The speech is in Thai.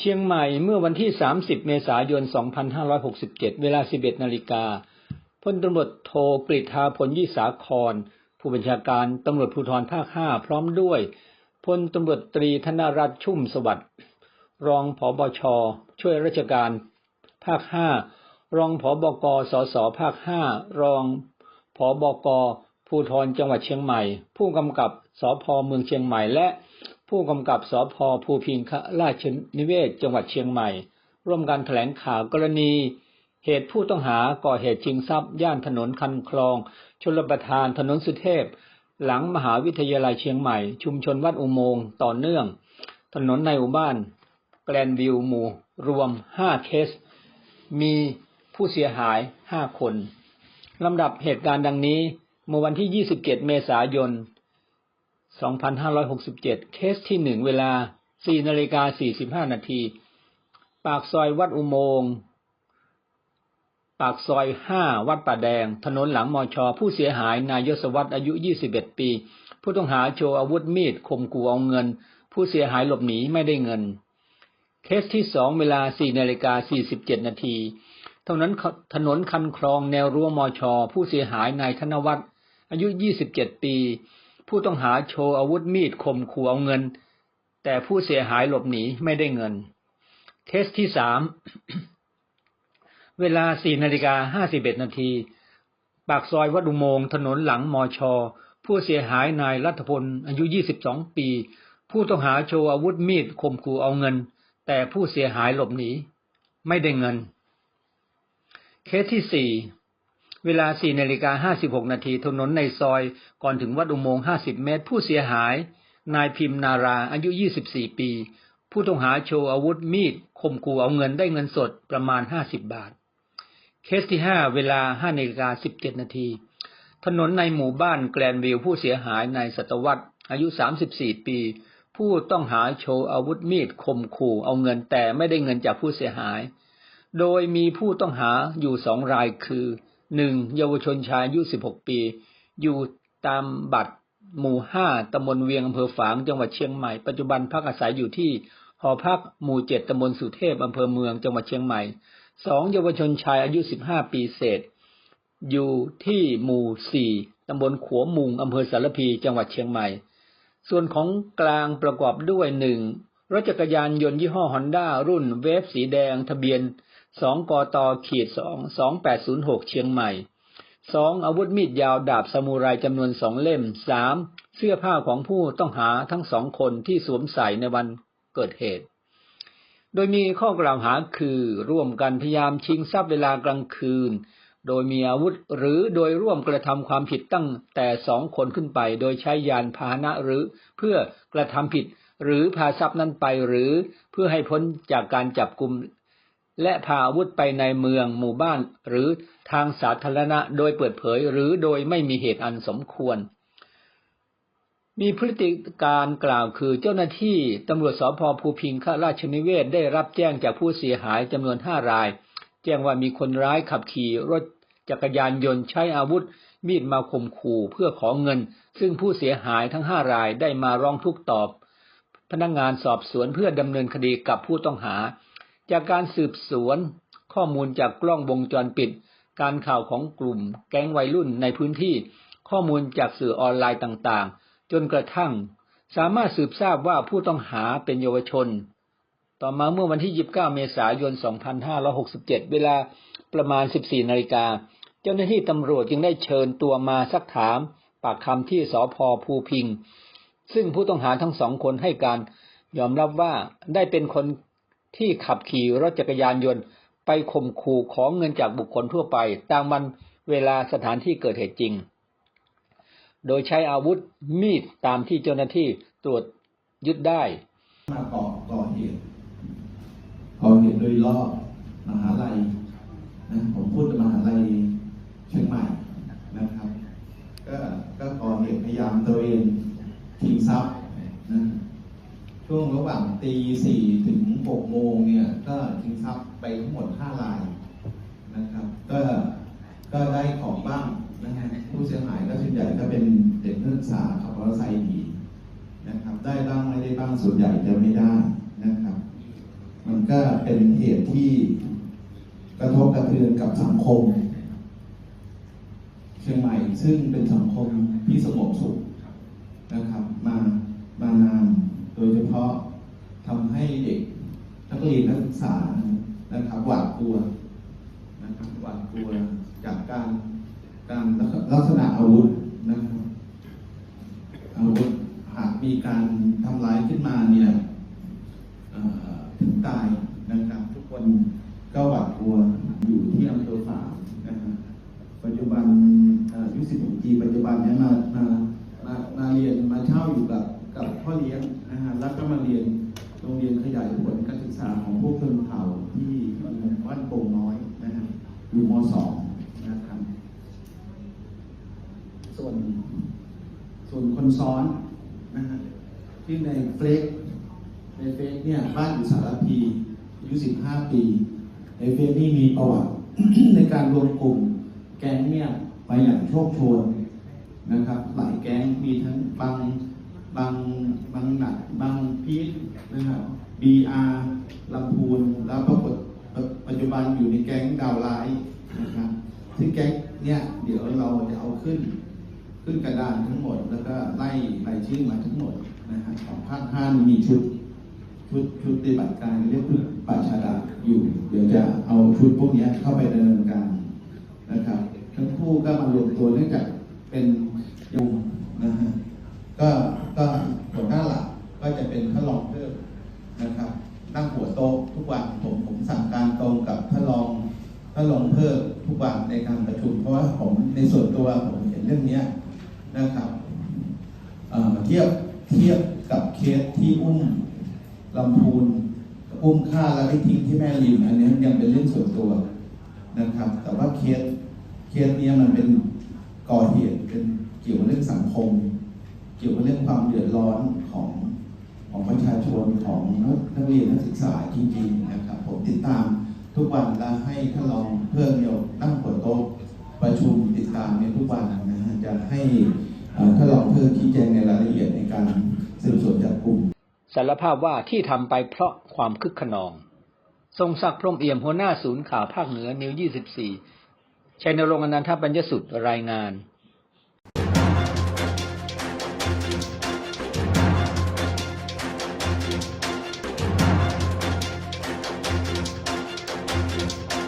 เชียงใหม่เมื่อวันที่ 30 เมษายน 2567 เวลา 11 นาฬิกาพลตำรวจโทกฤษฐาพลยี่สาคร ผู้บัญชาการตำรวจภูธรภาค 5 พร้อมด้วยพลตำรวจตรีธนรัตน์ชุ่มสวัสดิ์รองผบช ช่วยราชการภาค 5 รองผบกสสภาค 5 รองผบกภูธรจังหวัดเชียงใหม่ ผู้กำกับสพเมืองเชียงใหม่และ ผู้กำกับสพภูพิงคราชนิเวศจังหวัดเชียงใหม่ ร่วมกันแถลงข่าวกรณี เหตุผู้ต้องหาก่อเหตุชิงทรัพย์ ย่านถนนคันคลอง ชลประทานถนนสุเทพ หลังมหาวิทยาลัยเชียงใหม่ ชุมชนวัดอุโมงค์ต่อเนื่อง ถนนในหมู่บ้าน แกลนวิวหมู่ รวม 5 เคส มีผู้เสียหาย 5 คนลำดับเหตุการณ์ดังนี้เมื่อวันที่ 27 เมษายน 2567 เคสที่ 1 เวลา 4นาฬิกา45 นาที ปากซอยวัดอุโมงค์ปากซอย 5 วัดป่าแดง ถนนหลังมอชอผู้เสียหาย นายยศวัตรอายุ 21 ปี ผู้ต้องหาโชว์อาวุธมีดข่มขู่เอาเงิน ผู้เสียหายหลบหนีไม่ได้เงิน เคสที่ 2 เวลา 4นาฬิกา47 นาทีถนนถนนคันคลองแนวรั้วมอชอผู้เสียหายนายธนวัฒน์อายุ 27 ปี ผู้ต้องหาโชว์อาวุธมีดข่มขู่เอาเงิน แต่ผู้เสียหายหลบหนีไม่ได้เงิน เคสที่สามเวลา4นาฬิกา51นาทีปากซอยวัดอุโมงถนนหลังมอชอผู้เสียหายนายรัฐพลอายุ 22 ปี ผู้ต้องหาโชว์อาวุธมีดข่มขู่เอาเงิน แต่ผู้เสียหายหลบหนี ไม่ได้เงิน เคสที่สี่ เวลา4นาฬิกา56 นาทีถนนในซอยก่อนถึงวัดอุโมงค์50 เมตร ผู้เสียหาย นายพิมนาราอายุ 24 ปี ผู้ต้องหาโชว์อาวุธมีดข่มขู่เอาเงินได้เงินสดประมาณ 50 บาท เคสที่ 5 เวลา5นาฬิกา17 นาทีถนนในหมู่บ้านแกลนวิวผู้เสียหายนายสัตวัตอายุ 34 ปี ผู้ต้องหาโชว์อาวุธมีดข่มขู่เอาเงินแต่ไม่ได้เงินจากผู้เสียหาย โดยมีผู้ต้องหาอยู่สองรายคือ หนึ่งเยาวชนชายอายุ16ปี อยู่ตามบัตรหมู่5ตำบลเวียงอำเภอฝางจังหวัดเชียงใหม่ ปัจจุบันพักอาศัยอยู่ที่หอพักหมู่7ตำบลสุเทพอำเภอเมืองจังหวัดเชียงใหม่สองเยาวชนชายอายุ15ปีเศษ อยู่ที่หมู่4ตำบลขัวมุงอำเภอสารพี จังหวัดเชียงใหม่ ส่วนของกลางประกอบด้วยหนึ่งรถจักรยานยนต์ยี่ห้อฮอนด้ารุ่นเวฟสีแดง ทะเบียน สองกตขีดสองสองแปดศูนย์หกเชียงใหม่สองอาวุธมีดยาวดาบซามูไรจำนวนสองเล่มสามเสื้อผ้าของผู้ต้องหาทั้งสองคนที่สวมใส่ในวันเกิดเหตุ โดยมีข้อกล่าวหาคือร่วมกันพยายามชิงทรัพย์เวลากลางคืน โดยมีอาวุธหรือโดยร่วมกระทำความผิดตั้งแต่สองคนขึ้นไป โดยใช้ยานพาหนะหรือเพื่อกระทำผิดหรือพาทรัพย์นั้นไปหรือเพื่อให้พ้นจากการจับกลุ่ม และพาอาวุธไปในเมืองหมู่บ้าน หรือทางสาธารณะโดยเปิดเผยหรือโดยไม่มีเหตุอันสมควร มีพฤติการกล่าวคือเจ้าหน้าที่ตำรวจสพภูพิงคราชนิเวศได้รับแจ้งจากผู้เสียหายจำนวนห้าราย แจ้งว่ามีคนร้ายขับขี่รถจักรยานยนต์ใช้อาวุธ มีดมาข่มขู่เพื่อขอเงิน ซึ่งผู้เสียหายทั้งห้ารายได้มาร้องทุกข์ตอบ พนักงงานสอบสวนเพื่อดำเนินคดีกับผู้ต้องหา จากการสืบสวนข้อมูลจากกล้องวงจรปิด การข่าวของกลุ่ม แก๊งวัยรุ่นในพื้นที่ ข้อมูลจากสื่อออนไลน์ต่างๆ จนกระทั่ง สามารถสืบทราบว่าผู้ต้องหาเป็นเยาวชน ต่อมาเมื่อวันที่ 29 เมษายน 2567 เวลาประมาณ 14 นาฬิกา เจ้าหน้าที่ตำรวจจึงได้เชิญตัวมาสักถาม ปากคำที่สพภูพิง ซึ่งผู้ต้องหาทั้งสองคนให้การยอมรับว่าได้เป็นคน ที่ขับขี่รถจักรยานยนต์ ไปข่มขู่ของเงินจากบุคคลทั่วไป ตามวันเวลาสถานที่เกิดเหตุจริง โดยใช้อาวุธมีดตามที่เจ้าหน้าที่ตรวจยึดได้มาก่อก่อเหตุก่อเหตุโดยรอบมหาลัยนะผมพูดมหาลัยเชียงใหม่นะครับ ก็ก็ก่อเหตุพยายามตัวเองทิ้งทรัพย์นะช่วงระหว่างตีสี่ถึง หกโมงเนี่ยก็ทิ้งทรัพย์ไปทั้งหมดห้ารายนะครับ ก็ก็ได้ของบ้างนะฮะผู้เสียหายก็ส่วนใหญ่ก็เป็นเด็กนักศึกษาขับมอเตอร์ไซค์ดีนะครับ ได้บ้างไม่ได้บ้างส่วนใหญ่จะไม่ได้นะครับ มันก็เป็นเหตุที่กระทบกระเทือนกับสังคม เชียงใหม่ซึ่งเป็นสังคมที่สงบสุขนะครับ มามานานโดยเฉพาะทำให้เด็ก รียนนักศึกษานะครับหวาดกลัวนะครับหวาดกลัวจากการการลักษณะอาวุธนะครับอาวุธหากมีการทำร้ายขึ้นมาเนี่ยเอ่อถึงตายนะครับ ทุกคนก็หวาดกลัวอยู่ที่อำเภอฝางนะครับ ปัจจุบันเอ่ออายุ16ปีปัจจุบันเนี้มามามามาเรียนมาเช่าอยู่กับกับพ่อเลี้ยงนะฮะแล้วก็มาเรียนโรงเรียนขยายผลการศึกษาของพวกชนเผ่าที่บ้านโป่งน้อยนะฮะ อยู่ม .2 นะครับ ส่วนส่วนคนซ้อนนะฮะที่ในเฟซในเฟซเนี่ยบ้านอยู่สารพีอายุ15ปี ในเฟซนี่มีประวัติในการรวมกลุ่มแก๊งเนี่ยไปอย่างโชคโชนนะครับ หลายแก๊งมีทั้งบางบางบางหนักบางพีทนะครับ BR ลำพูนแล้วปรากฏปัจจุบันอยู่ในแก๊งดาวลท์นะครับ ซึ่งแก๊งเนี่ยเดี๋ยวเราจะเอาขึ้น ขึ้นกระดานทั้งหมด แล้วก็ไล่รายชื่อมาทั้งหมดนะฮะของภาคห้านี่มีชุด ชุดชุดปฏิบัติการเรียกว่าป่าชาดาอยู่ เดี๋ยวจะเอาชุดพวกนี้เข้าไปดำเนินการนะครับ ทั้งคู่ก็มารวมตัวเนื่องจากเป็นยุงนะฮะก็ก็หัวหน้าหลักก็จะเป็นท่านรองเพิ่มนะครับ นั่งหัวโต๊ะทุกวันผมผมสั่งการตรงกับท่านรอง ท่านรองเพิ่มทุกวันในการประชุม เพราะว่าผมในส่วนตัวผมเห็นเรื่องนี้นะครับเอ่อเทียบเทียบกับเคสที่อุ้มลำพูนอุ้มฆ่าแล้วไปทิ้งที่แม่ริมอันนี้ยังเป็นเรื่องส่วนตัวนะครับ แต่ว่าเคสเคสนี้มันเป็นก่อเหตุเป็นเกี่ยวกับเรื่องสังคม เกี่ยวกับเรื่องความเดือดร้อนของของประชาชนของนักเรียนนักศึกษาจริงๆนะครับ ผมติดตาม ทุกวันและให้ท่านรองเพิ่มเดียวนั่งหัวโต๊ะประชุมติดตามในทุกวันนะฮะจะให้ท่านรองเพิ่มชี้แจงในรายละเอียดในการสืบสวนจับกลุ่มสารภาพว่าที่ทำไปเพราะความคึกขนอง ทรงศักดิ์พรมเอี่ยมหัวหน้าศูนย์ข่าวภาคเหนือนิว 24ชัยนรงค์อนันทปัญญสุดรายงาน